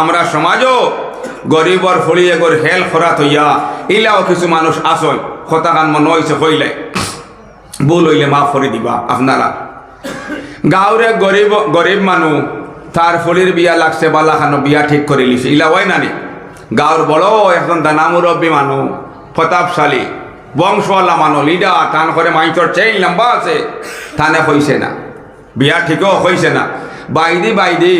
আমরা সমাজও গরিবর ফড়িয়ে গর হেল খরাত হইয়া ইলাও কিছু মানুষ আসল খতাকান মন হইছে হইলে। ভুল হইলে মাফ করে দিবা আপনারা। গাঁৱৰে গরিব গরিব মানুহ তার ফলির বিয়া লাগছে বালা খানো বিয়া ঠিক করে লিছে। ইলা হয় নানি গাঁৱৰ বড় এখন দানা মুরব্বী মানুহ প্রতাপশালী বংশওয়ালা মানুহ লিডার টান করে মাইচর চেইন লম্বা আছে থানে হইছে না। বিয়া ঠিকও হইছে না। বাইদি বাইদি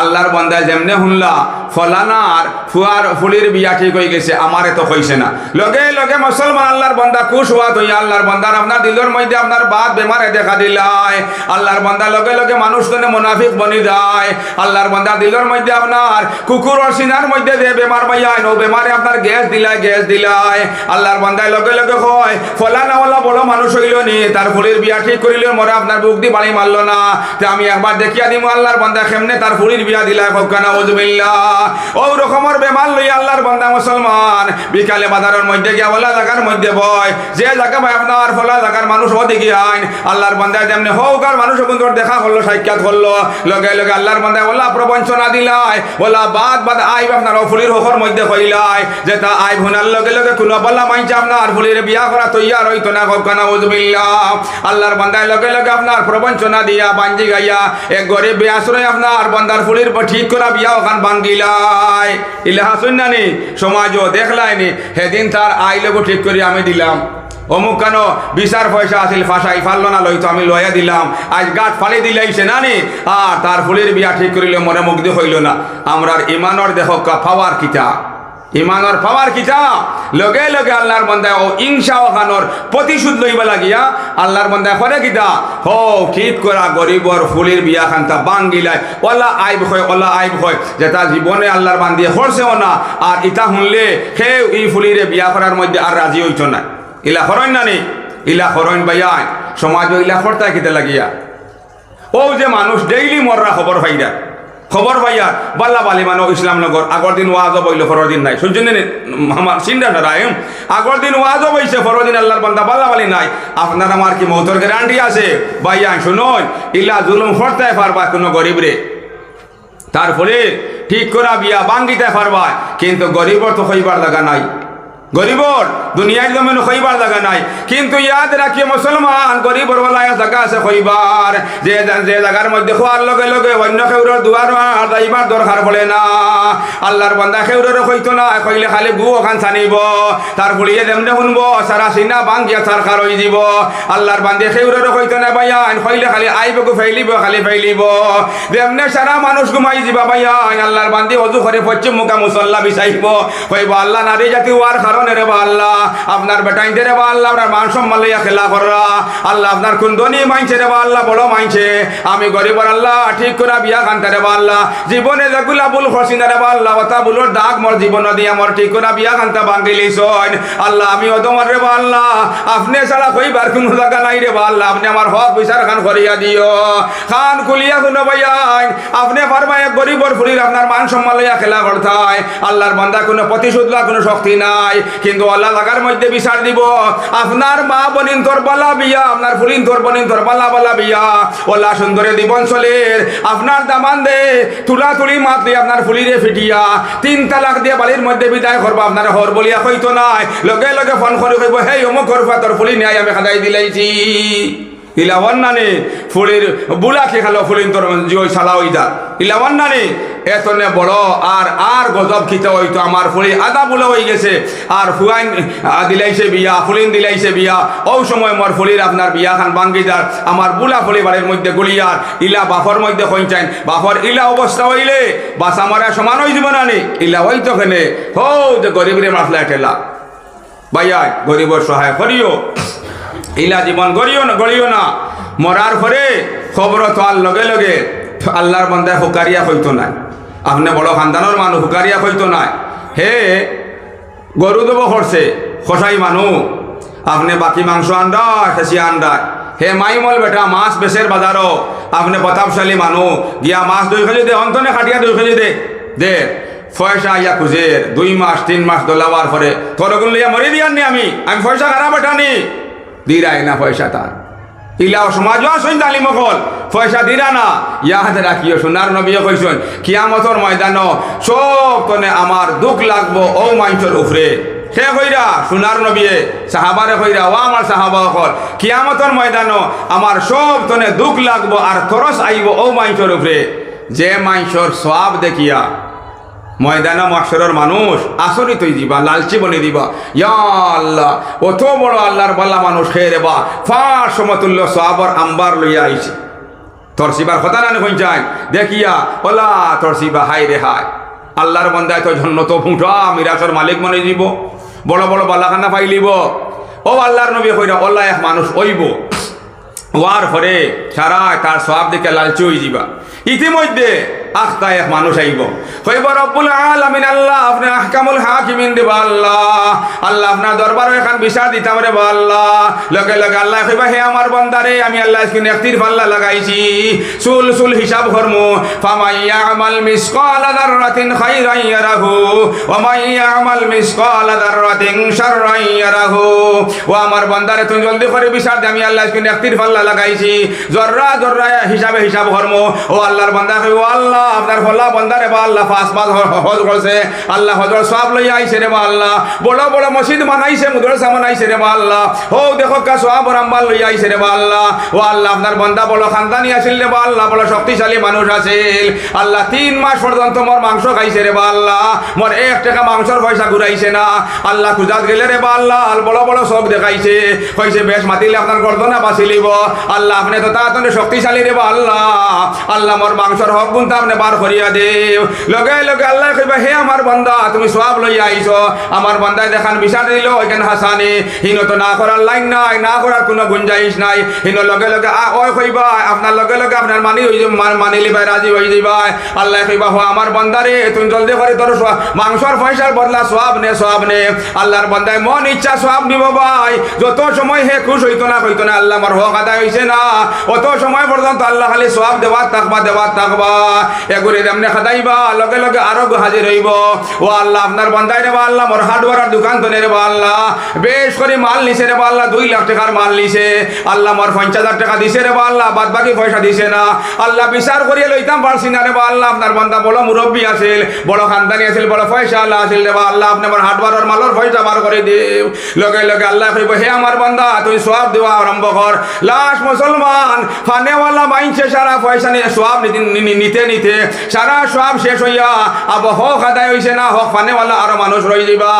আল্লাহর বন্দা যেমনে শুনলা ফলানার ফুয়ার ফুলির বিয়া ঠিক হয়ে গেছে, আমারে তো হইছে না। লগে লগে মুসলমান আল্লাহর বন্দা খুশ হওয়া তুই আল্লাহর বন্দার আপনার দিলের মধ্যে আপনার বাদ বেমারে দেখা দিলাই। আল্লাহর বন্দা লগে লগে মানুষ মুনাফিক বনি যায় আল্লাহর বন্দা দিলের মধ্যে আপনার কুকুর সিনার মধ্যে যে বেমার পাইয়াই নো বেমারে আপনার গ্যাস দিলাই গ্যাস দিলাই। আল্লাহর বন্দায় লগে লগে হয় ফলানাওয়ালা বড় মানুষ হইল নি, তার ফুলির বিয়া ঠিক করিল মরে আপনার বুক দি বাড়ি মারলো না। তে আমি একবার দেখিয়া দিমু আল্লাহর বন্দা কেমনে তার ফুলির বিয়া দিলাই ফকানা উজবিল্লা ও রকমের বেমার লই আল্লাহর বন্দা মুসলমান। বিকালে বাজারের মধ্যে গিয়া বলা জায়গার মধ্যে বয়। যে জায়গা ভাই আপনার ফলা জায়গার মানুষ ওদিকে আইন। আল্লাহর বন্দা যেমনি হোক আর মানুষ বন্ধুর দেখা করল, সাক্ষাৎ করল। লগে লগে আল্লাহর বন্দা বলা প্রবঞ্চনা দিলাই। বলা বাদ বাদ আইব আপনার ফুলির হোকর মধ্যে কইলাই যে তা আইব হুনার লগে লগে কোনো বলা মাইছে আপনার, ফুলির বিয়া করা তৈয়ার হইতো না। ফকানা উজবিল্লা আল্লাহর বন্দায় লগে লগে আপনার প্রবঞ্চনা দিয়া বাঞ্জি গাইয়া এক গরিব বেআশ্রয় আপনার বন্দার ফুলির ঠিক করা বিয়া ওখান বাঙ্গিলাই ইলে হাসুন নানি সমাজও দেখলাইনি সেদিন তার আই লগো ঠিক করে আমি দিলাম। অমুক কেন বিচার পয়সা আছিল, ফাঁসাই ফাললো না, লইতো আমি লয়া দিলাম। আজ গাছ ফালি দিলাইছে নানি আর তার ফুলের বিয়া ঠিক করিলে মনে মুগ্ধ হইল না। আমরার ইমানর দেহ পাওয়ার কিতা ইমানর পাওয়ার কিতা লগে লগে আল্লাহর বন্দায় ও ইংসা ওখানোর প্রতিশোধ লইবা লাগিয়া আল্লাহর বন্দায় করে কিতা হো, ঠিক করা গরিবর ফুলির বিয়া খান্তা বাঙ্গিলাই ওলা আইব হয় ওলা আইব হয় যেটা জীবনে আল্লাহর বান্দিয়ে হরছেও না। আর ইটা শুনলে সে ই ফুলিরে বিয়া করার মধ্যে আর রাজি হইত না। ইলা হরণ নানি ইলা হরণ বাইয়াই সমাজ ইলা হরতা কিতে লাগিয়া। ও যে মানুষ ডেইলি মররা খবর পাইরা খবর ভাইয়া বাল্লা বালি মানো ইসলামনগর আগর দিন ওয়াজ বইল ফরর দিন নাই। সূর্য আমার চিন্তা এম? আগর দিন ওয়াজ বইছে ফরর দিন আল্লাহর বান্দা বাল্লা বালি নাই। আপনার আমার কি মৌতর গ্যারান্টি আছে? ভাইয়া শুনুন ইল্লা জুলুম করতে পারবা কোনো গরিব রে তারপরে ঠিক করা বিয়া বাঙ্গিতে পারবা কিন্তু গরিবর তো হইবার লাগা নাই। গরিবর দুনিয়ার জমিন হইবার লাগা নাই। কিন্তু ইয়াদ রাখি মুসলমান গরিবর ওলা জায়গা আছে হইবার যে জায়গার মধ্যে খোয়ার লগে লগে অন্য খেউরের দুয়ার যাইবার দরকার পড়ে না। আল্লাহর বান্দা খেউরের হইতো না কইলে খালি গু ওখান ছানিব। তার বলিয়ে যেমনে শুনব, সারা সিনা বাঙ্গিয়া সার খার হয়ে যাব। আল্লাহর বান্দে খেউরের হইতো না বাইয়ান কইলে খালি আইব ফেলিব খালি ফেলিব যেমনে সারা মানুষ ঘুমাই যাবা বাইয়ান আল্লাহর বান্দি অজু করে পশ্চিম মুখা মুসল্লা বিচাইব কইব, আল্লাহ নারী জাতি ওয়ার কারণে রে আল্লাহ। আপনার রে আল্লাহ, আপনার মান সম্মান লইয়া খেলা কররা। আল্লাহ আপনার মাইছে রে আল্লাহ মাইছে আমি গরিবর আল্লাহ, ঠিক করে বিয়া রে আল্লাহ। জীবনে যেগুলা ভুল না রে আল্লাহ, কথা ভুলোর দাগ জীবন ঠিক করে বিয়া লিছন আল্লাহ, আমি অদমর রে আল্লাহ। আপনি ছাড়া কইবার কোনো জায়গা নাই রে আল্লাহ। আপনি আমার হক বিচার খান করিয়া দিও। খান খুলিয়া শুনো ভাইয়াই আপনি এক গরিবর ফুলির আপনার মান সম্মান লইয়া খেলা করতাই আল্লাহর বান্দা কোনো প্রতিশোধ লওয়ার কোনো শক্তি নাই। কিন্তু আল্লাহ লাগার মধ্যে বিচার দিব। আপনার মা বনিন তোর বালা বিয়া, আপনার ফুলিন তোর বনিন তোর বালা বালা বিয়া। ওলা সুন্দরে দিবন চলের। আপনার দামান দে, তুলা তুলি মাত দিয়ে আপনার ফুলিরে ফিটিয়া। তিন তালাক দিয়ে বালির মধ্যে বিদায় করব, আপনার হর বলিয়া হইতো নাই। লগে লগে ফোন করে কইব হে অমুক করবা তোর ফুলি নেয় আমি খাদাই দিলাইছি। ইলাওয়ান নানি ফুলির বুলা খে খালো ফুলিন তোর জিও সালা ওইদা ইলাওয়ান নানি এতনে বড় আর আর গজব খিতে হইতো, আমার ফুলি আদা বুলা হয়ে গেছে। আর ফুয়াইন দিলাইছে বিয়া, ফুলিন দিলাইছে বিয়া। ও সময় মোর ফুলির আপনার বিয়া খান বাঙ্গিদার আমার বুলা ফুলি বাড়ির মধ্যে গুলিয়ার, ইলা বাফর মধ্যে কইচাইন বাফর ইলা অবস্থা হইলে, বাস আমার সমান হয়ে যাব নানি ইলা হইতো কেনে? হো যে গরিবরে মাসলা ঠেলা। ভাইয়া গরিবর সহায় করিও। ইলা জীবন গড়িও না গড়িও না। মরার পরে খবর তো আর লগে লগে আল্লাহর বন্দায় হুকারিয়া হইতো নাই। আপনি বড় খানদানোর মানুষ, হুকারিয়া হইতো নাই। হে, গরু দেব করছে খসাই মানুষ আপনি বাকি মাংস আন্ডা খেসি আন্ডা হে মাইমল বেটা, মাছ বেচের বাজারও। আপনি প্রতাপশালী মানুষ গিয়া মাছ দুই কেজি দে, অন্তনে খাটিয়া দুই কেজি দে। দে, পয়সা ইয়া খুঁজের। দুই মাস, তিন মাস দোলাবার পরে তোর লইয়া মরে দিয়ার নি আমি। আমি পয়সা খারাপ বেটা নি। দিরাই না পয়সা তার। ইলাও সমাজও আসুন তালিম হল, পয়সা দিরা না। ইয়াহাতে রাখিও সোনার নবীও কইসন, কিয়ামতর ময়দান সব তনে আমার দুঃখ লাগবো ও মাংসর উফরে সে কইরা সোনার নবীয়ে, সাহাবারে কইরা ও আমার সাহাবা হল, কিয়ামতর ময়দান আমার সব তনে দুঃখ লাগবো আর তরস আইব ও মাংসর উফরে যে মাংসর সব দেখিয়া ময়দানা মাসরের মানুষ আসরিত হয়ে দিবা, লালচি বনে দিবা। ইয়া আল্লাহ অত বড় আল্লাহর বাল্লা মানুষ খেয়ে দেবা ফার সমতুল্য সাবর আম্বার লইয়া আইছে। তরসিবার কথা না কই চাই দেখিয়া, ওলা তরসিবা হাই রে হাই আল্লাহর বন্দায় তো ঝন্ন তো ফুটা মিরাসর মালিক মনে দিব বড় বড় বালাখানা পাইলিব ও আল্লাহর নবী কইরা ওল্লা এক মানুষ ওইব ওয়ার পরে সারা তার সব দিকে লালচি হয়ে যাবা ইতিমধ্যে আখতা এক মানুষ আইব। কইব রব্বুল আলামিন, আল্লাহ আপনি আহকামুল হাকিমিন দিব, আল্লাহ। আল্লাহ আপনার দরবার এখন বিচার দিতাম রে আল্লাহ। লগে লগে আল্লাহ কইবা, হে আমার বন্দারে আমি আল্লাহ স্কিন একটির পাল্লা লাগাইছি। সুল সুল হিসাব করমু। ফামাইয়া আমাল মিসকাল দাররাতিন খাইরান ইয়ারাহু। ওয়া মাইয়া আমাল মিসকাল দাররাতিন শাররান ইয়ারাহু। ও আমার বন্দারে তুমি জলদি করে বিচার দে, আমি আল্লাহ স্কিন একটির পাল্লা লাগাইছি। জর্রা জর্রা হিসাবে হিসাব করমু। ও আল্লাহর বান্দা কইব, আল্লাহ আপনার ফল্লা বন্দারে বা, আল্লাহ পাঁচ পাঁচ হজ করছে। আল্লাহ হজর সব লইয়া আইছে রে বা, আল্লাহ। বড় বড় মসজিদ বানাইছে মুদরসা বানাইছে রে বা, আল্লাহ। ও, দেখো কা সব রাম্বাল লইয়া আইছে রে বা, আল্লাহ। ও, আল্লাহ, আপনার বন্দা বড় খানদানি আছিল রে বা, আল্লাহ, বড় শক্তিশালী মানুষ আছিল। আল্লাহ, তিন মাস পর্যন্ত মোর মাংস খাইছে রে বা, আল্লাহ। মোর এক টাকা মাংসর পয়সা ঘুরাইছে না। আল্লাহ, খুজাত গেলে রে বা, আল্লাহ। আল বড় বড় সব দেখাইছে। কইছে, বেশ, মাতিলে আপনার গর্দনা বাঁচিলিব। আল্লাহ, আপনি তো তাড়াতাড়ি শক্তিশালী রে বা, আল্লাহ। আল্লাহ, মোর মাংসর হক গুনতা আপনি বার করিয়া দেও। লগে লগে আল্লাহ কইবা, হে আমার বান্দা, তুমি সব লইয়া আইছো। আমার বান্দায় দেখান বিচার দিল, ওইখানে হাসানে। হিন তো না করার লাইন নাই, না করার কোনো গুঞ্জাইশ নাই। হিন লগে লগে ওই কইবা, আপনার লগে লগে আপনার মানি হই মানি লিবাই রাজি হই যাইবাই। আল্লাহ কইবা, হো, আমার বান্দারে তুমি জলদি করে তোর মাংসর পয়সার বদলা সব নে সব নে। আল্লাহর বান্দায় মন ইচ্ছা সব নিব ভাই। যত সময় হে খুশ হইতো না হইতো না, আল্লাহ আমার হক আদায় হইছে না। অত সময় পর্যন্ত আল্লাহ খালি সব দেওয়ার থাকবা দেওয়ার থাকবা এগুলি এমনি খাদাইবা, লগে লগে আরও হাজির হইব। ও আল্লাহ, আপনার বান্দাই রে আল্লাহ, মোর হার্ডওয়ার দোকান তো আল্লাহ। বেশ করে মাল নিছে রে আল্লাহ, দুই লাখ টাকার মাল নিছে। আল্লাহ মোর পঞ্চাশ হাজার টাকা দিছে রে আল্লাহ বাদ বাকি পয়সা দিছে না। আল্লাহ বিচার করিয়ে লইতাম পারছি না আল্লাহ, আপনার বড় মুরব্বী আছিল, বড় খানদানি আছিল, বড় পয়সা আল্লাহ আছিল রে আল্লাহ, আপনি আমার হার্ডওয়ারের মালর পয়সা বার করে লগে লগে আল্লাহ কইব, হে আমার বান্দা, তুই সব দেওয়া আরম্ভ কর। লাশ মুসলমান, ফানেওয়ালা মাইনছে সারা পয়সা নিয়ে সব নিতে- নিতে। নিতে সারা সব শেষ হইয়া আব হক আদায় হইছে না, হক ফানেওয়ালা আরও মানুষ রই যাইবা।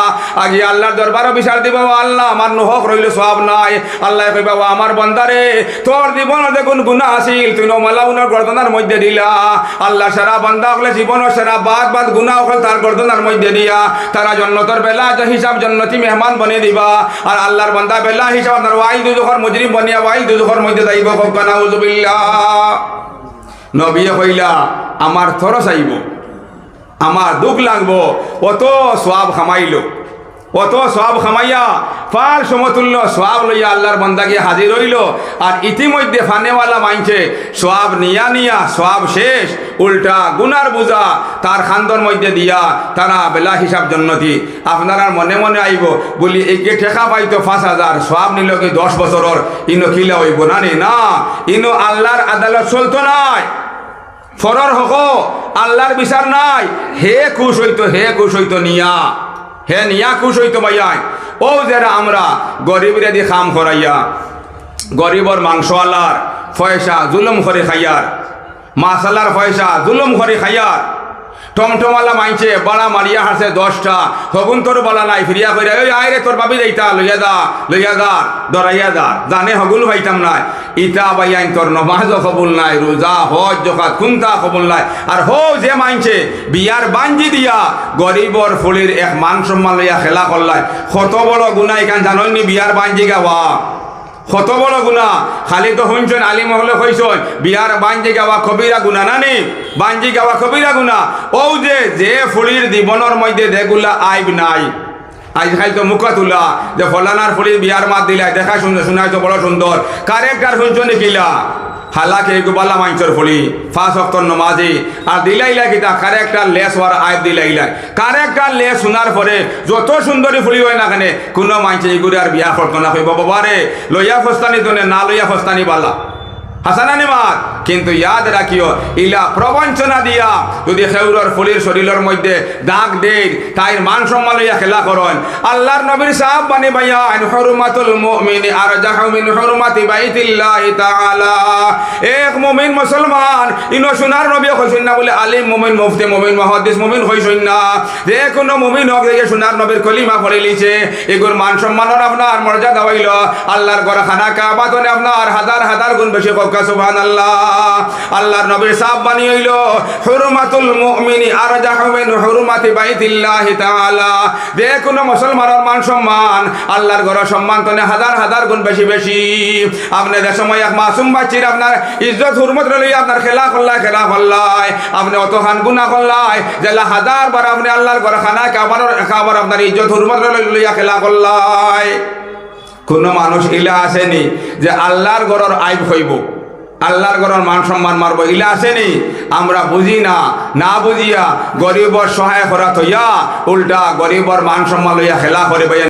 আগে আল্লাহর দরবারও বিচার দিব আল্লাহ, আমার নো হক রইল সব নাই। আল্লাহ কইবা আমার বন্দারে, তোর জীবন দেখুন গুণা আসিল, তুই নমালা উনার গর্দনার মধ্যে দিলা। আল্লাহ সারা বান্দা হলে জীবনের সারা বাদ বাদ গুণা হল তার গর্দনার মধ্যে দিয়া। তারা জন্নতর বেলা হিসাব জন্নতি মেহমান বনে দিবা। আর আল্লাহর বান্দা বেলা হিসাব আপনার ওয়াইল দুজখর মুজরিম বনিয়া ওয়াইল দুজখর মধ্যে যাইব কনা উজুবিল্লাহ নবিয়ে কইলা, আমার থরস আইব, আমার দুঃখ লাগবো, অত সব খামাইল, অত সব খামাইয়া ফাল সমতুল্য সব লইয়া আল্লাহর বন্দাকে হাজির হইল, আর ইতিমধ্যে ফানেওয়ালা মাইনছে সব নিয়া নিয়া সব শেষ, উল্টা গুনার বুঝা তার খান্দর মধ্যে দিয়া তারা বেলা হিসাব জন্নতি। আপনারা মনে মনে আইব, বলি, একে ঠেকা পাইতো পাঁচ হাজার সব নিল কি দশ বছরের, ইনো খিলা হইব নে? না, ইনো আল্লাহর আদালত চলতো নাই। ফরর হক, আল্লাহর বিচার নাই। হে খুশ হইতো, হে খুশ হইতো নিয়া। হে নিয়া খুশ হইতো ভাইয়াই ও যারা আমরা গরিবরে দিয়ে খাম করাইয়া গরিবর মাংস আলার পয়সা জুলুম করে খাইয়ার মাসালার পয়সা জুলুম করে খাইয়ার টমটমালা মাইছে বাড়া মারিয়া হাসে দশটা। হগুন তোর বলা নাই, ফিরিয়া কইরা ওই আইরে তোর বাবি দেইতা, লইয়া দা লইয়া দা দরাইয়া দা জানে হগুল ভাইতাম নাই। ইতা বাইয়াইন তোর নমাজ কবুল নাই, রোজা, হজ, জকাত, কুন্তা কবুল নাই। আর হো, যে মাইছে বিয়ার বাঞ্জি দিয়া গরিবর ফুলির এক মান সম্মান লইয়া খেলা করলাই। কত বড় গুনাই কান জাননি বিয়ার বাঞ্জি গাওয়া। কত বড় গুণা? খালি তো শুনছেন আলিম হলে কইসন বিহার বাঞ্জি গাওয়া কবিরা গুণা নানি বাঞ্জি গাওয়া কবিরা গুণা। ও যে যে ফুলির জীবনের মধ্যে দেগুলা আইব নাই। আজ খাই তো মুখ তুলা যে ফলানার ফুলির বিয়ার মাত দিলা দেখা শুনে শুনাই তো বড় সুন্দর। কারেক্টার শুনছো কিলা? হালাকে এগুবালা মাঞ্চর ফলি। ফাঁস অক্তর নমাজি। আর দিলাইলা কিতা? কারে একটা লেস হওয়ার আয় দিলাইলা। কারে একটা লেস শোনার পরে যত সুন্দরী ফুলি হয় না কেনে, কোনো মাঞ্চে এগুলি আর বিয়া করতো না বাবারে, লইয়া ফস্তানি তোনে না লইয়া ফস্তানি বালা। হাসানানি মাত কিন্তু ইয়াদ রাখিও, ইলা প্রবঞ্চনা দিয়া যদি ফুলির শরীরের মধ্যে দাগ দেই, তাইর মান সম্মান লইয়া খেলা করন। আল্লাহর নবীর সাহাব বানি বাইয়ান হুরমাতুল মুমিনি আরজাহু মিন বাইতিল্লাহি তাআলা। এক মুমিন মুসলমান, ইনো নবী কইছেন না বলে আলিম মুমিন, মুফতি মুমিন, মুহাদ্দিস মুমিন কইছেন না যে কোনো মুমিন হোক যে সোনার নবীর কলিমা পড়ে লিছে, এগুর মান সম্মানের আপনার মর্যাদা হইল। আল্লাহর ঘর খানা কাবা আপনার হাজার হাজার গুণ বেশি কক্কা সুবহানাল্লাহ। আল্লাহর নবীর সাহাব বানি হইল, হুরমাতুল মুমিনি আরজাহু মিন হুরমাতি বাইতিল্লাহি তাআলা। যে কোনো মুসলমানের মান সম্মান, আল্লাহর ঘর সম্মান তনে হাজার হাজার গুণ বেশি বেশি। আপনি যে সময় এক মাসুম বাচ্চির আপনার ইজ্জত হুরমত লইয়া আপনার খেলা করলাই খেলা করলাই আপনি অত হান গুণা করলাই যেলা হাজার বার আপনি আল্লাহর ঘর খানা কাবার কাবার আপনার ইজ্জত হুরমত লইয়া খেলা করলাই কোনো মানুষ ইলা আসেনি যে আল্লাহর ঘরের আইব হইব। আল্লাহর গরম মান সম্মান মারব। ইলা আসেনি? আমরা বুঝি না। না বুঝিয়া গরিবর সহায় করা থইয়া উল্টা গরিবর মান সম্মান লইয়া খেলা করে